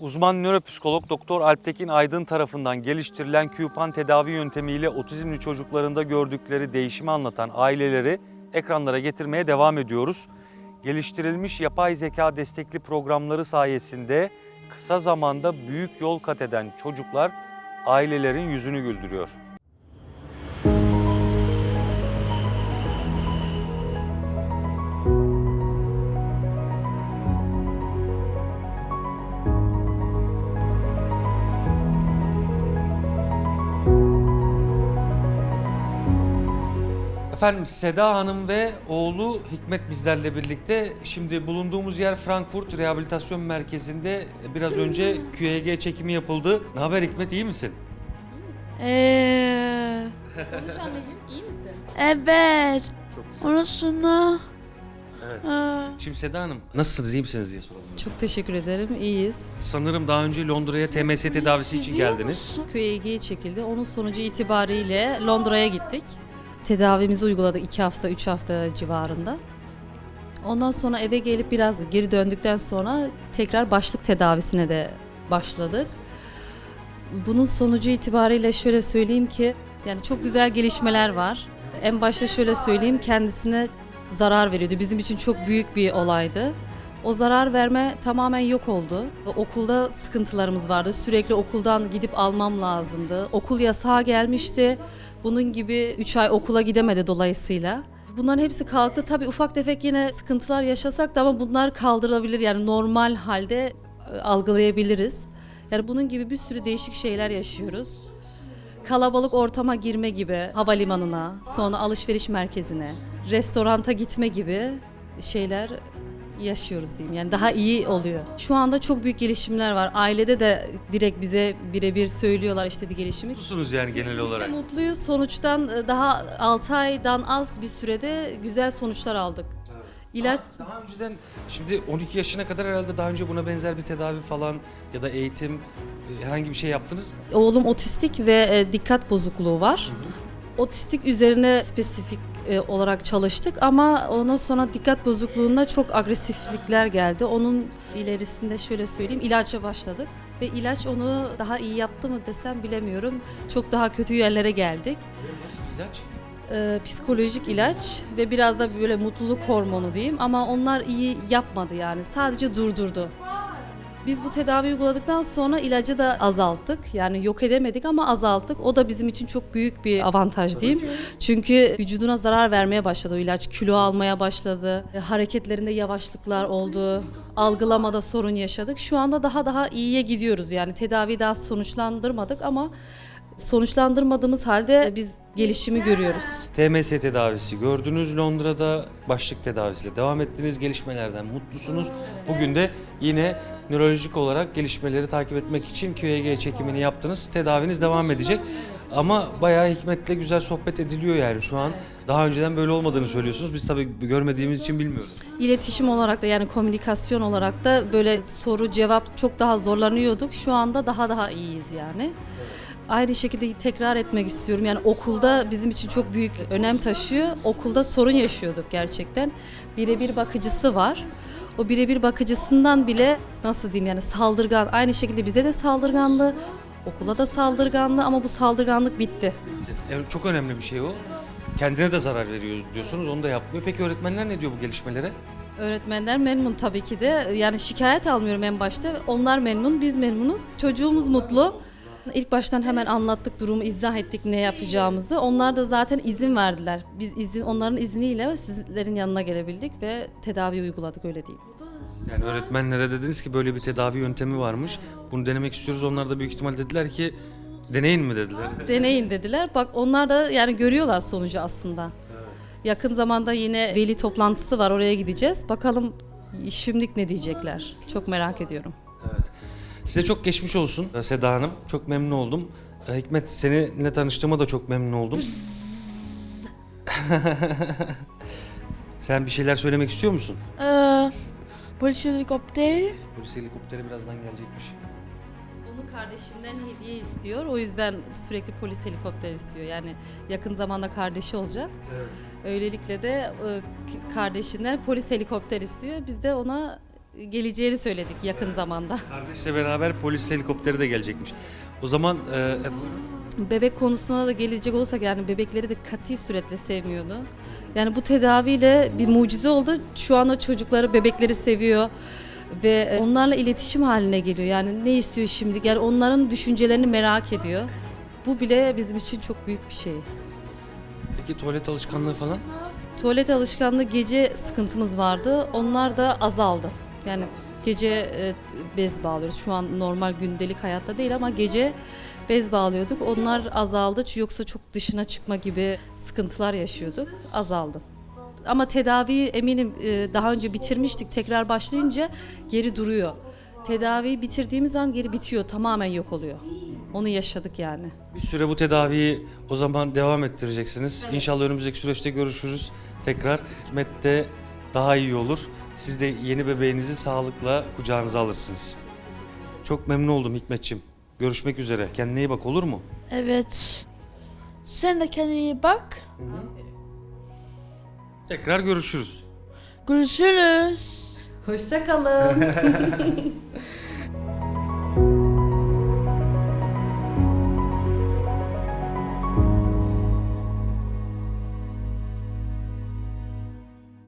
Uzman nöropsikolog Doktor Alptekin Aydın tarafından geliştirilen QPAN tedavi yöntemiyle otizmli çocuklarında gördükleri değişimi anlatan aileleri ekranlara getirmeye devam ediyoruz. Geliştirilmiş yapay zeka destekli programları sayesinde kısa zamanda büyük yol kat eden çocuklar ailelerin yüzünü güldürüyor. Efendim Seda Hanım ve oğlu Hikmet bizlerle birlikte. Şimdi bulunduğumuz yer Frankfurt Rehabilitasyon Merkezi'nde biraz önce QEG çekimi yapıldı. Ne haber Hikmet iyi misin? Eee Konuş anneciğim iyi misin? evet. Orasını Evet. Şimdi Seda Hanım nasılsınız iyi misiniz diye soralım. Çok teşekkür ederim. İyiyiz. Sanırım daha önce Londra'ya TMS tedavisi için seviyor geldiniz. musun? QEG çekildi. Onun sonucu itibariyle Londra'ya gittik. Tedavimizi uyguladık 2 hafta, 3 hafta civarında. Ondan sonra eve gelip biraz geri döndükten sonra tekrar başlık tedavisine de başladık. Bunun sonucu itibariyle şöyle söyleyeyim ki yani çok güzel gelişmeler var. En başta şöyle söyleyeyim kendisine zarar veriyordu. Bizim için çok büyük bir olaydı. O zarar verme tamamen yok oldu. Okulda sıkıntılarımız vardı. Sürekli okuldan gidip almam lazımdı. Okul yasağı gelmişti. Bunun gibi 3 ay okula gidemedi dolayısıyla. Bunların hepsi kalktı. Tabii ufak tefek yine sıkıntılar yaşasak da ama bunlar kaldırılabilir. Yani normal halde e, algılayabiliriz. Yani bunun gibi bir sürü değişik şeyler yaşıyoruz. Kalabalık ortama girme gibi, havalimanına, sonra alışveriş merkezine, restoranta gitme gibi şeyler yaşıyoruz diyeyim. Yani daha iyi oluyor. Şu anda çok büyük gelişimler var. Ailede de direkt bize birebir söylüyorlar işte gelişimi. Mutlusunuz yani genel olarak. Mutluyuz. Sonuçtan e, daha 6 aydan az bir sürede güzel sonuçlar aldık. İlaç Daha önceden şimdi 12 yaşına kadar herhalde daha önce buna benzer bir tedavi falan ya da eğitim e, herhangi bir şey yaptınız mı? Oğlum otistik ve e, dikkat bozukluğu var. Otistik üzerine spesifik e, olarak çalıştık ama ondan sonra dikkat bozukluğunda çok agresiflikler geldi. Onun ilerisinde şöyle söyleyeyim ilaca başladık ve ilaç onu daha iyi yaptı mı desem bilemiyorum. Çok daha kötü yerlere geldik. İlaç? E, psikolojik ilaç ve biraz da böyle mutluluk hormonu diyeyim ama onlar iyi yapmadı yani sadece durdurdu. Biz bu tedavi uyguladıktan sonra ilacı da azalttık. Yani yok edemedik ama azalttık. O da bizim için çok büyük bir avantaj diyeyim. Çünkü vücuduna zarar vermeye başladı o ilaç. Kilo almaya başladı. E, Hareketlerinde yavaşlıklar oldu. Algılamada sorun yaşadık. Şu anda daha daha iyiye gidiyoruz. Yani tedavi daha sonuçlandırmadık ama sonuçlandırmadığımız halde biz gelişimi görüyoruz. TMS tedavisi gördünüz Londra'da başlık tedavisiyle devam ettiniz gelişmelerden mutlusunuz. Bugün de yine nörolojik olarak gelişmeleri takip etmek için QEG çekimini yaptınız. Tedaviniz devam edecek. Ama bayağı hikmetle güzel sohbet ediliyor yani şu an. Daha önceden böyle olmadığını söylüyorsunuz. Biz tabii görmediğimiz için bilmiyoruz. İletişim olarak da yani komünikasyon olarak da böyle soru cevap çok daha zorlanıyorduk. Şu anda daha daha iyiyiz yani. Aynı şekilde tekrar etmek istiyorum. Yani okulda bizim için çok büyük önem taşıyor. Okulda sorun yaşıyorduk gerçekten. Birebir bakıcısı var. O birebir bakıcısından bile nasıl diyeyim yani saldırgan. Aynı şekilde bize de saldırgandı. Okula da saldırgandı ama bu saldırganlık bitti. Evet, çok önemli bir şey o. Kendine de zarar veriyor diyorsunuz. Onu da yapmıyor. Peki öğretmenler ne diyor bu gelişmelere? Öğretmenler memnun tabii ki de. Yani şikayet almıyorum en başta. Onlar memnun, biz memnunuz. Çocuğumuz mutlu. İlk baştan hemen anlattık durumu, izah ettik ne yapacağımızı. Onlar da zaten izin verdiler. Biz izin, onların izniyle sizlerin yanına gelebildik ve tedavi uyguladık öyle diyeyim. Yani öğretmenlere dediniz ki böyle bir tedavi yöntemi varmış. Bunu denemek istiyoruz. Onlar da büyük ihtimal dediler ki deneyin mi dediler. Deneyin dediler. Bak onlar da yani görüyorlar sonucu aslında. Yakın zamanda yine veli toplantısı var oraya gideceğiz. Bakalım şimdilik ne diyecekler. Çok merak ediyorum. Size çok geçmiş olsun Seda Hanım. Çok memnun oldum. Ee, Hikmet seninle tanıştığıma da çok memnun oldum. Sen bir şeyler söylemek istiyor musun? eee, polis helikopter. Polis helikopteri birazdan gelecekmiş. Onun kardeşinden hediye istiyor. O yüzden sürekli polis helikopter istiyor. Yani yakın zamanda kardeşi olacak. Evet. Öylelikle de e, kardeşinden polis helikopter istiyor. Biz de ona geleceğini söyledik yakın zamanda. Kardeşle beraber polis helikopteri de gelecekmiş. O zaman e, e, Bebek konusuna da gelecek olsak yani bebekleri de kati suretle sevmiyordu. Yani bu tedaviyle bir mucize oldu. Şu anda çocukları, bebekleri seviyor ve onlarla iletişim haline geliyor. Yani ne istiyor şimdi? Yani onların düşüncelerini merak ediyor. Bu bile bizim için çok büyük bir şey. peki tuvalet alışkanlığı falan? Tuvalet alışkanlığı gece sıkıntımız vardı. Onlar da azaldı. Yani gece e, bez bağlıyoruz. Şu an normal gündelik hayatta değil ama gece bez bağlıyorduk. Onlar azaldı. Çünkü Yoksa çok dışına çıkma gibi sıkıntılar yaşıyorduk. Azaldı. Ama tedaviyi eminim e, daha önce bitirmiştik. Tekrar başlayınca geri duruyor. Tedaviyi bitirdiğimiz an geri bitiyor. Tamamen yok oluyor. Onu yaşadık yani. Bir süre bu tedaviyi o zaman devam ettireceksiniz. İnşallah önümüzdeki süreçte görüşürüz. Tekrar Hikmet de daha iyi olur. Siz de yeni bebeğinizi sağlıkla kucağınıza alırsınız. Çok memnun oldum Hikmetçim. Görüşmek üzere. Kendine iyi bak olur mu? Evet. Sen de kendine iyi bak. Tekrar görüşürüz. Görüşürüz. Hoşçakalın.